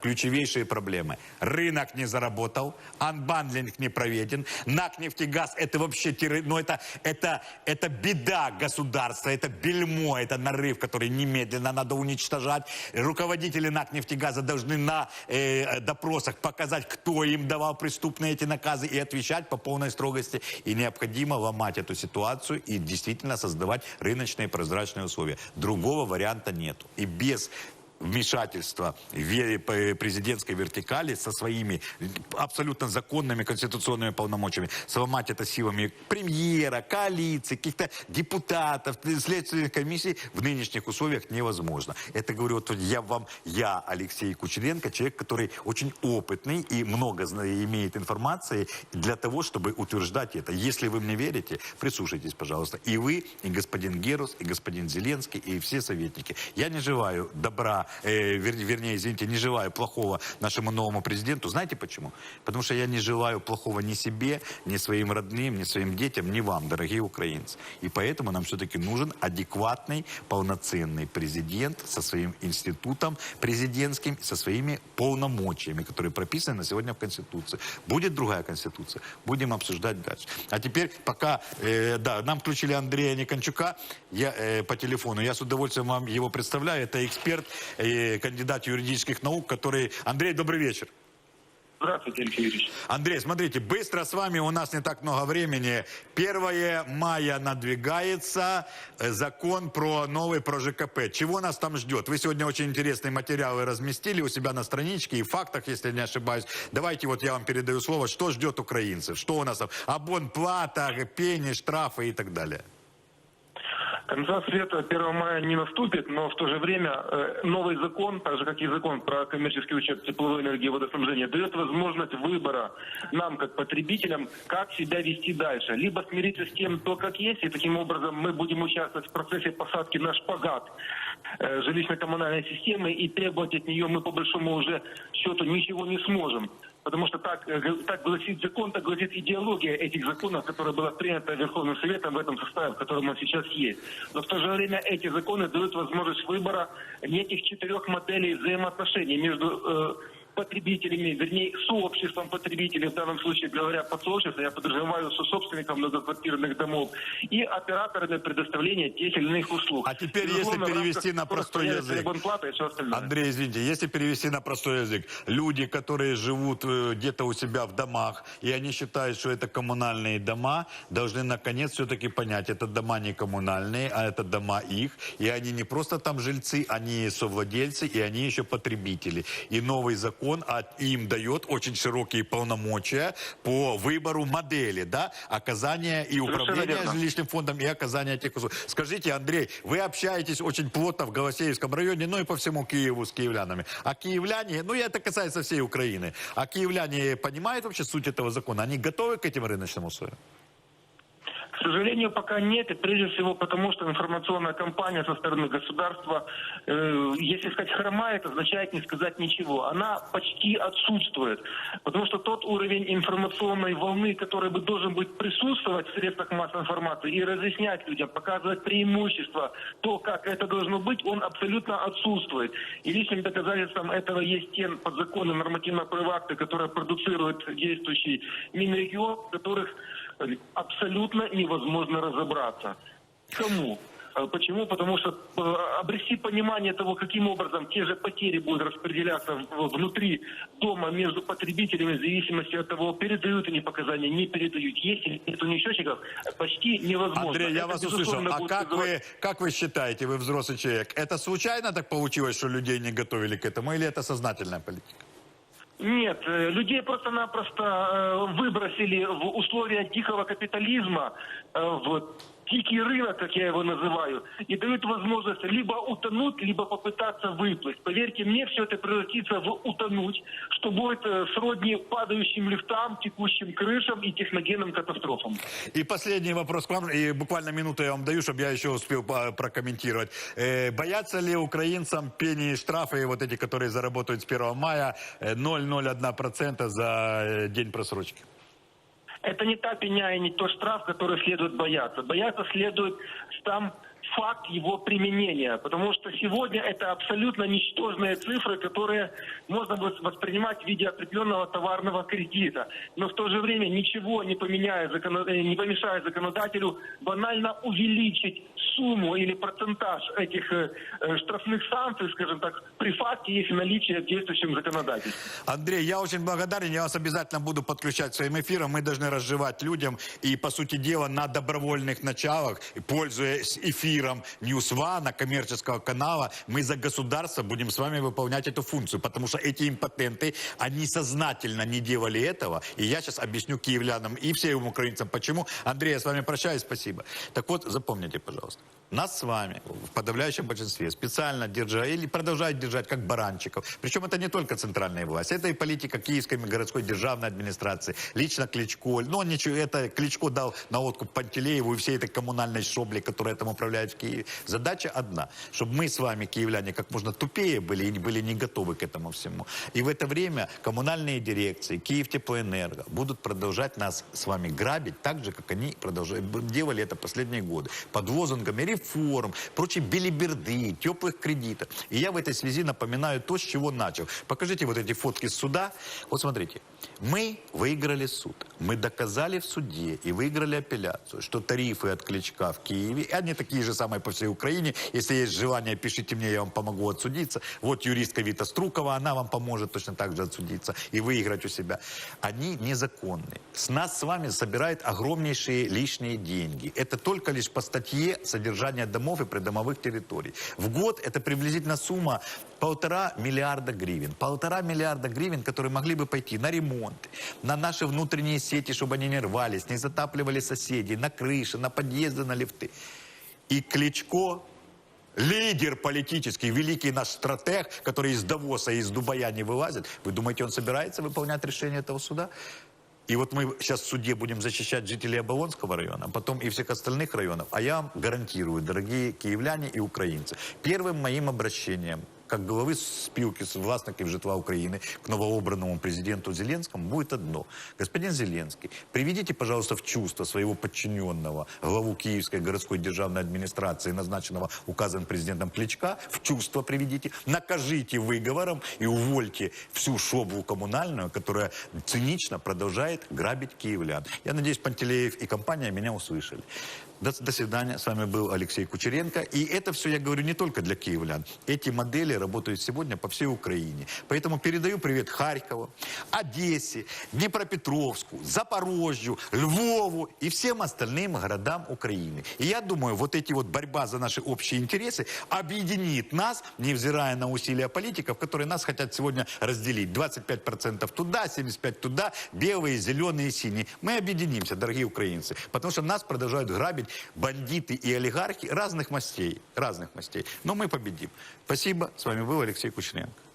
ключевейшие проблемы. Рынок не заработал, анбандлинг не проведен, НАК «Нефтегаз» это вообще, террор- ну это, это, это беда государства, это бельмо, это нарыв, который немедленно надо уничтожать. Руководители НАК «Нефтегаза» должны на э, допросах показать, кто им давал преступные эти наказы и отвечать по полной строгости. И необходимо ломать эту ситуацию и действительно создавать рыночные прозрачные условия. Другого варианта нету. И без вмешательства президентской вертикали со своими абсолютно законными конституционными полномочиями, сломать это силами премьера, коалиции, каких-то депутатов, следственных комиссий в нынешних условиях невозможно. Это говорю вот я вам, я, Алексей Кучеренко, человек, который очень опытный и много имеет информации для того, чтобы утверждать это. Если вы мне верите, прислушайтесь, пожалуйста. И вы, и господин Герус, и господин Зеленский, и все советники. Я не желаю добра, э, вер- вернее, извините, не желаю плохого нашему новому президенту. Знаете почему? Потому что я не желаю плохого ни себе, ни своим родным, ни своим детям, ни вам, дорогие украинцы. И поэтому нам все-таки нужен адекватный, полноценный президент со своим институтом президентским, со своими полномочиями, которые прописаны на сегодня в Конституции. Будет другая Конституция, будем обсуждать дальше. А теперь, пока, э, да, нам включили Андрея Никончука я, э, по телефону. Я с удовольствием вам его представляю. Это эксперт, э, кандидат юридических наук, который... Андрей, добрый вечер. Здравствуйте, Алексей Юрьевич. Андрей, смотрите, быстро с вами, у нас не так много времени. 1 мая надвигается э, закон про новый про ЖКП. Чего нас там ждет? Вы сегодня очень интересные материалы разместили у себя на страничке и в фактах, если не ошибаюсь. Давайте вот я вам передаю слово, что ждет украинцев, что у нас там, абонплата, пени, штрафы и так далее. Конца света 1 мая не наступит, но в то же время э, новый закон, так же как и закон про коммерческий учет тепловой энергии и водоснабжения, дает возможность выбора нам, как потребителям, как себя вести дальше. Либо смириться с тем, то, как есть, и таким образом мы будем участвовать в процессе посадки на шпагат э, жилищно-коммунальной системы и требовать от нее мы по большому уже счету ничего не сможем. Потому что так, э, так гласит закон, так гласит идеология этих законов, которая была принята Верховным Советом в этом составе, в котором он сейчас есть. Но в то же время эти законы дают возможность выбора неких четырех моделей взаимоотношений между э, потребителями, вернее, сообществом потребителей, в данном случае говоря под сообщество, я подразумеваю со собственником многоквартирных домов, и операторами предоставления тех или иных услуг. А теперь, если перевести на простой язык. Андрей, извините, если перевести на простой язык, люди, которые живут э, где-то у себя в домах, и они считают, что это коммунальные дома, должны наконец все-таки понять, это дома не коммунальные, а это дома их, и они не просто там жильцы, они совладельцы, и они еще потребители. И новый закон от, им дает очень широкие полномочия по выбору модели, да, оказания и управления жилищным фондом и оказания этих услуг. Скажите, Андрей, вы общаетесь очень плотно в Голосеевском районе, ну и по всему Киеву с киевлянами. А киевляне, ну это касается всей Украины, а киевляне понимают вообще суть этого закона? Они готовы к этим рыночным условиям? Сожалению, пока нет, и прежде всего потому, что информационная кампания со стороны государства, э, если сказать хромает, означает не сказать ничего. Она почти отсутствует, потому что тот уровень информационной волны, который бы должен быть присутствовать в средствах массовой информации и разъяснять людям, показывать преимущества, то, как это должно быть, он абсолютно отсутствует. И личным доказательством этого есть те подзаконные нормативно-правовые акты, которые продуцирует действующий Минрегион, в которых абсолютно невозможно разобраться. Кому? Э, Почему? Потому что э, обрести понимание того, каким образом те же потери будут распределяться внутри дома между потребителями в зависимости от того, передают они показания, не передают, есть или нет уничтожников, почти невозможно. Андрей, я Это, вас услышал. А как вызывать- вы, как вы считаете, вы взрослый человек, это случайно так получилось, что людей не готовили к этому, или это сознательная политика? Нет, э, людей просто-напросто э, выбросили в условия дикого капитализма, э, в дикий рынок, как я его называю, и дают возможность либо утонуть, либо попытаться выплыть. Поверьте мне, все это превратится в утонуть, что будет э, сродни падающим лифтам, текущим крышам и техногенным катастрофам. И последний вопрос к вам, и буквально минуту я вам даю, чтобы я еще успел по- прокомментировать. Э, боятся ли украинцам пени штрафы, вот эти, которые заработают с 1 мая, э, 0,01% за э, день просрочки? Это не та пеня и не тот штраф, который следует бояться. Бояться следует там факт его применения. Потому что сегодня это абсолютно ничтожные цифры, которые можно вос- воспринимать в виде определенного товарного кредита. Но в то же время ничего не, поменяя, э, не помешает законодателю банально увеличить сумму или процентаж этих э, э, штрафных санкций, скажем так, при факте их наличия в действующем законодательстве. Андрей, я очень благодарен. Я вас обязательно буду подключать к своим эфирам. Мы должны разжевать людям. И, по сути дела, на добровольных началах, пользуясь эфиром One, коммерческого канала, мы за государство будем с вами выполнять эту функцию. Потому что эти импотенты, они сознательно не делали этого. И я сейчас объясню киевлянам и всем украинцам, почему. Андрей, я с вами прощаюсь, спасибо. Так вот, запомните, пожалуйста. closed. Нас с вами в подавляющем большинстве специально держали или продолжают держать как баранчиков. Причем это не только центральная власть, это и политика Киевской городской державной администрации. Лично Кличко, ну ничего, это Кличко дал на откуп Пантелееву и всей этой коммунальной шобли, которая там управляет в Киеве. Задача одна, чтобы мы с вами, киевляне, как можно тупее были и были не готовы к этому всему. И в это время коммунальные дирекции, Киев Теплоэнерго будут продолжать нас с вами грабить так же, как они продолжают, делали это последние годы. Под лозунгами реформ, прочей белиберды, теплых кредитов. И я в этой связи напоминаю то, с чего начал. Покажите вот эти фотки суда. Вот смотрите. Мы выиграли суд. Мы доказали в суде и выиграли апелляцию, что тарифы от Кличка в Киеве, и они такие же самые по всей Украине. Если есть желание, пишите мне, я вам помогу отсудиться. Вот юристка Вита Струкова, она вам поможет точно так же отсудиться и выиграть у себя. Они незаконные. С нас с вами собирают огромнейшие лишние деньги. Это только лишь по статье содержания домов и придомовых территорий. В год это приблизительно сумма полтора миллиарда гривен. Полтора миллиарда гривен, которые могли бы пойти на ремонт, на наши внутренние сети, чтобы они не рвались, не затапливали соседей, на крыши, на подъезды, на лифты. И Кличко, лидер политический, великий наш стратег, который из Давоса и из Дубая не вылазит, вы думаете, он собирается выполнять решение этого суда? И вот мы сейчас в суде будем защищать жителей Оболонского района, а потом и всех остальных районов. А я вам гарантирую, дорогие киевляне и украинцы, первым моим обращением как главы спілки власників житла України к новообранному президенту Зеленскому будет одно. Господин Зеленский, приведите, пожалуйста, в чувство своего подчиненного, главу Киевской городской державной администрации, назначенного указом президентом Кличка, в чувство приведите, накажите выговором и увольте всю шоблу коммунальную, которая цинично продолжает грабить киевлян. Я надеюсь, Пантелеев и компания меня услышали. До, до свидания. С вами был Алексей Кучеренко. И это все я говорю не только для киевлян. Эти модели работают сегодня по всей Украине. Поэтому передаю привет Харькову, Одессе, Днепропетровску, Запорожью, Львову и всем остальным городам Украины. И я думаю, вот эти вот борьба за наши общие интересы объединит нас, невзирая на усилия политиков, которые нас хотят сегодня разделить. 25% туда, 75% туда, белые, зеленые, синие. Мы объединимся, дорогие украинцы, потому что нас продолжают грабить бандиты и олигархи разных мастей, разных мастей. Но мы победим. Спасибо. С вами был Алексей Кучеренко.